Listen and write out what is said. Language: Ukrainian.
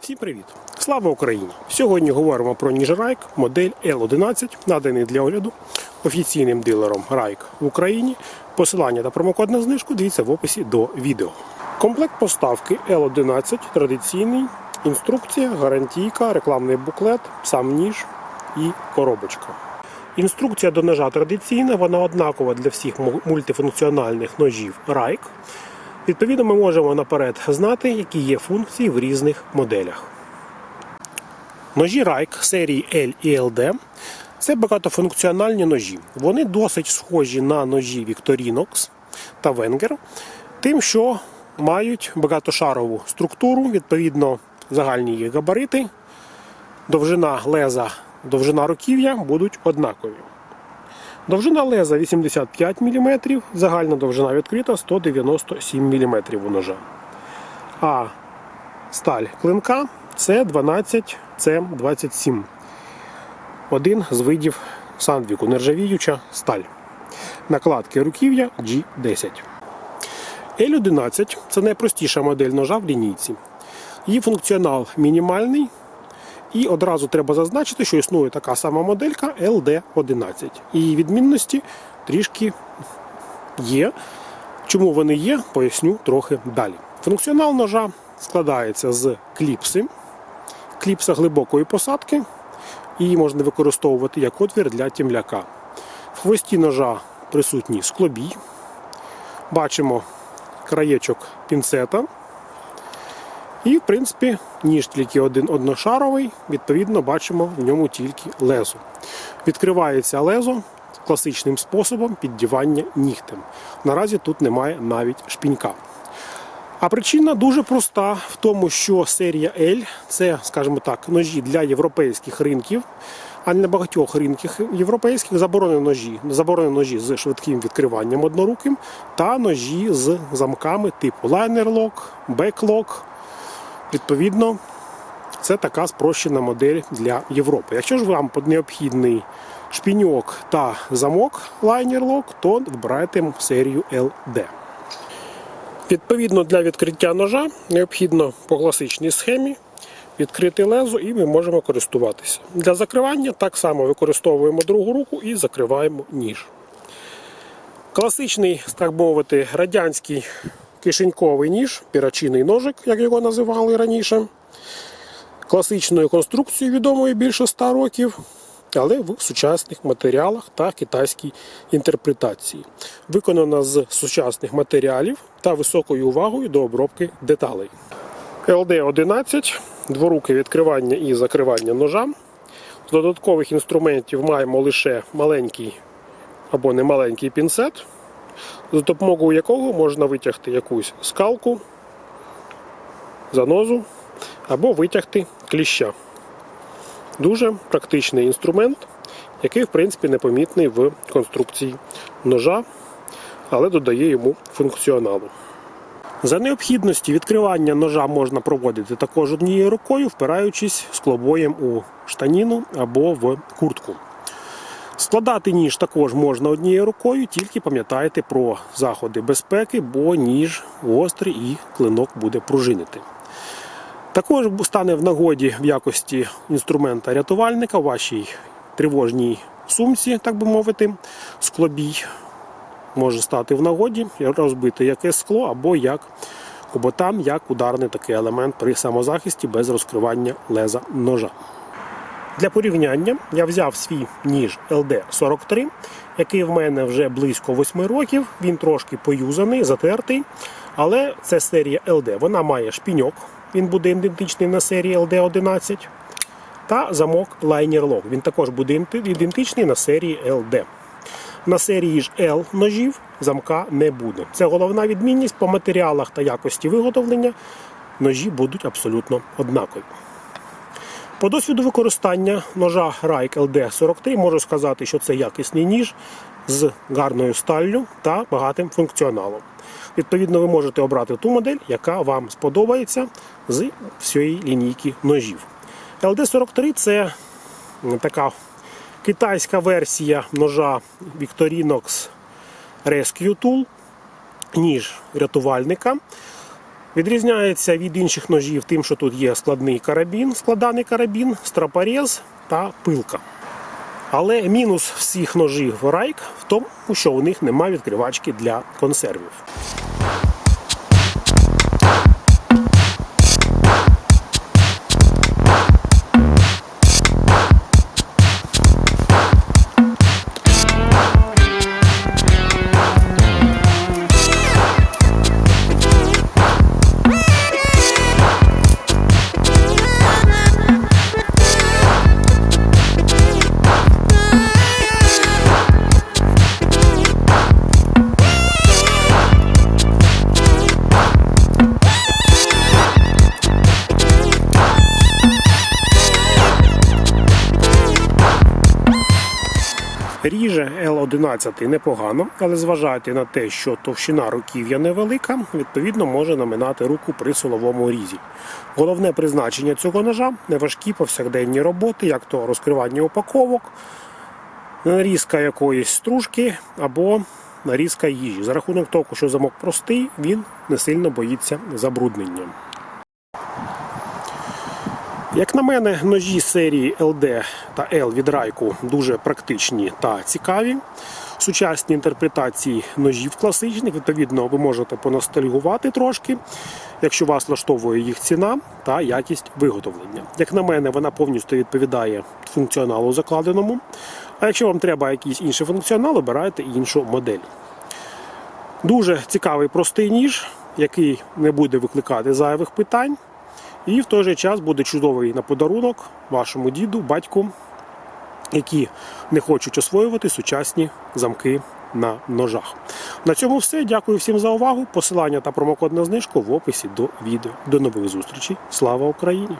Всім привіт! Слава Україні! Сьогодні говоримо про ніж Райк модель L11, наданий для огляду офіційним дилером Райк в Україні. Посилання та промокод на знижку дивіться в описі до відео. Комплект поставки L11 традиційний, інструкція, гарантійка, рекламний буклет, сам ніж і коробочка. Інструкція до ножа традиційна, вона однакова для всіх мультифункціональних ножів Райк. Відповідно, ми можемо наперед знати, які є функції в різних моделях. Ножі Райк серії L і LD це багатофункціональні ножі. Вони досить схожі на ножі Victorinox та Wenger, тим, що мають багатошарову структуру, відповідно, загальні їх габарити, довжина леза, довжина руків'я будуть однакові. Довжина леза 85 мм, загальна довжина відкрита 197 мм у ножа. А сталь клинка це 12 це 27 Один з видів сандвіку, нержавіюча сталь. Накладки руків'я G10. L11 це найпростіша модель ножа в лінійці. Її функціонал мінімальний, і одразу треба зазначити, що існує така сама моделька LD11. Її відмінності трішки є. Чому вони є, поясню трохи далі. Функціонал ножа складається з кліпси, кліпса глибокої посадки. Її можна використовувати як отвір для тімляка. В хвості ножа присутній склобій. Бачимо краєчок пінцета. І, в принципі, ніж тільки один одношаровий, відповідно, бачимо в ньому тільки лезо. Відкривається лезо класичним способом піддівання нігтем. Наразі тут немає навіть шпінька. А причина дуже проста в тому, що серія L це, скажімо так, ножі для європейських ринків, а не багатьох ринках європейських заборонені ножі, заборонені ножі з швидким відкриванням одноруким та ножі з замками типу лайнер-лок, бек-лок. Відповідно, це така спрощена модель для Європи. Якщо ж вам необхідний шпіньок та замок лайнер-лок, то вибирайте серію LD. Відповідно, для відкриття ножа необхідно по класичній схемі відкрити лезо і ми можемо користуватися. Для закривання так само використовуємо другу руку і закриваємо ніж. Класичний, так мовити, радянський кишеньковий ніж, пірачиний ножик, як його називали раніше. Класичною конструкцією відомою більше 100 років, але в сучасних матеріалах та китайській інтерпретації. Виконана з сучасних матеріалів та високою увагою до обробки деталей. LD11 дворуке відкривання і закривання ножа. З додаткових інструментів маємо лише маленький або немаленький пінцет, за допомогою якого можна витягти якусь скалку, занозу або витягти кліща. Дуже практичний інструмент, який, в принципі, непомітний в конструкції ножа, але додає йому функціоналу. За необхідності відкривання ножа можна проводити також однією рукою, впираючись склобоєм у штаніну або в куртку. Складати ніж також можна однією рукою, тільки пам'ятайте про заходи безпеки, бо ніж гострий і клинок буде пружинити. Також стане в нагоді в якості інструмента рятувальника в вашій тривожній сумці, так би мовити, склобій може стати в нагоді розбити яке скло або як куботам, як ударний такий елемент при самозахисті без розкривання леза ножа. Для порівняння я взяв свій ніж LD43, який в мене вже близько 8 років. Він трошки поюзаний, затертий. Але це серія LD. Вона має шпіньок, він буде ідентичний на серії LD11. Та замок Liner Lock. Він також буде ідентичний на серії LD. На серії ж L ножів замка не буде. Це головна відмінність по матеріалах та якості виготовлення. Ножі будуть абсолютно однакові. По досвіду використання ножа Райк LD43 можу сказати, що це якісний ніж з гарною сталлю та багатим функціоналом. Відповідно, ви можете обрати ту модель, яка вам сподобається з всієї лінійки ножів. LD43 це така китайська версія ножа Victorinox Rescue Tool, ніж рятувальника. Відрізняється від інших ножів тим, що тут є складний карабін, складаний карабін, страпорез та пилка. Але мінус всіх ножів Райк в тому, що у них немає відкривачки для консервів. Ріже L11 непогано, але зважайте на те, що товщина руків'я невелика, відповідно може наминати руку при силовому різі. Головне призначення цього ножа неважкі повсякденні роботи, як то розкривання упаковок, нарізка якоїсь стружки або нарізка їжі. За рахунок того, що замок простий, він не сильно боїться забруднення. Як на мене, ножі серії LD та L від Райку дуже практичні та цікаві. Сучасні інтерпретації ножів класичних, відповідно, ви можете поностальгувати трошки, якщо вас влаштовує їх ціна та якість виготовлення. Як на мене, вона повністю відповідає функціоналу закладеному. А якщо вам треба якийсь інший функціонал, обирайте іншу модель. Дуже цікавий простий ніж, який не буде викликати зайвих питань. І в той же час буде чудовий на подарунок вашому діду, батьку, які не хочуть освоювати сучасні замки на ножах. На цьому все. Дякую всім за увагу. Посилання та промокод на знижку в описі до відео. До нових зустрічей. Слава Україні!